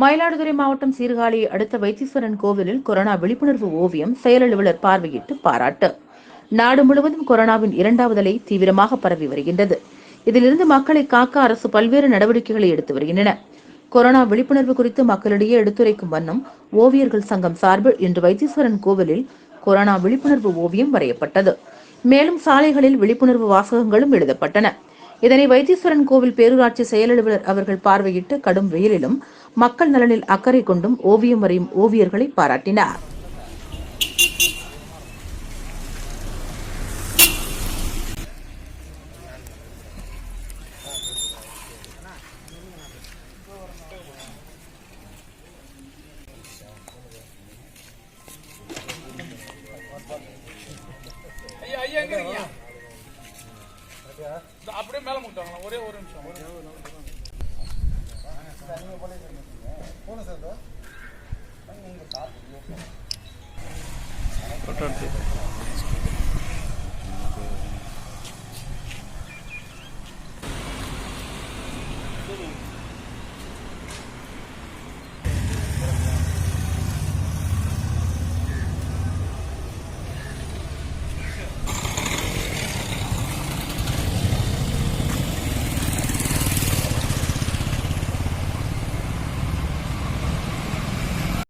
மயிலாடுதுறை மாவட்டம் சீர்காழி அடுத்த வைத்தீஸ்வரன் கோவிலில் கொரோனா விழிப்புணர்வு ஓவியம் செயலலுவலர் பார்வையிட்டு பாராட்டு. நாடு முழுவதும் கொரோனாவின் இரண்டாவது அலை தீவிரமாக பரவி வருகின்றது. இதிலிருந்து மக்களை காக்க அரசு பல்வேறு நடவடிக்கைகளை எடுத்து வருகின்றன. கொரோனா விழிப்புணர்வு குறித்து மக்களிடையே எடுத்துரைக்கும் வண்ணம் ஓவியர்கள் சங்கம் சார்பில் இன்று வைத்தீஸ்வரன் கோவிலில் கொரோனா விழிப்புணர்வு ஓவியம் வரையப்பட்டது. மேலும் சாலைகளில் விழிப்புணர்வு வாசகங்களும் எழுதப்பட்டன. இதனை வைத்தீஸ்வரன் கோவில் பேரூராட்சி செயலலுவலர் அவர்கள் பார்வையிட்டு கடும் வெயிலிலும் மக்கள் நலனில் அக்கறை கொண்டும் ஓவியம் வரையும் ஓவியர்களை பாராட்டினார். ஐயா ஐயா எங்க இருக்கீங்க அப்படியே மேல முட்டாங்களா ஒரே ஒரு நிமிஷம் ஒரே ஒரு நிமிஷம். ஃபோட்டோ எடுத்து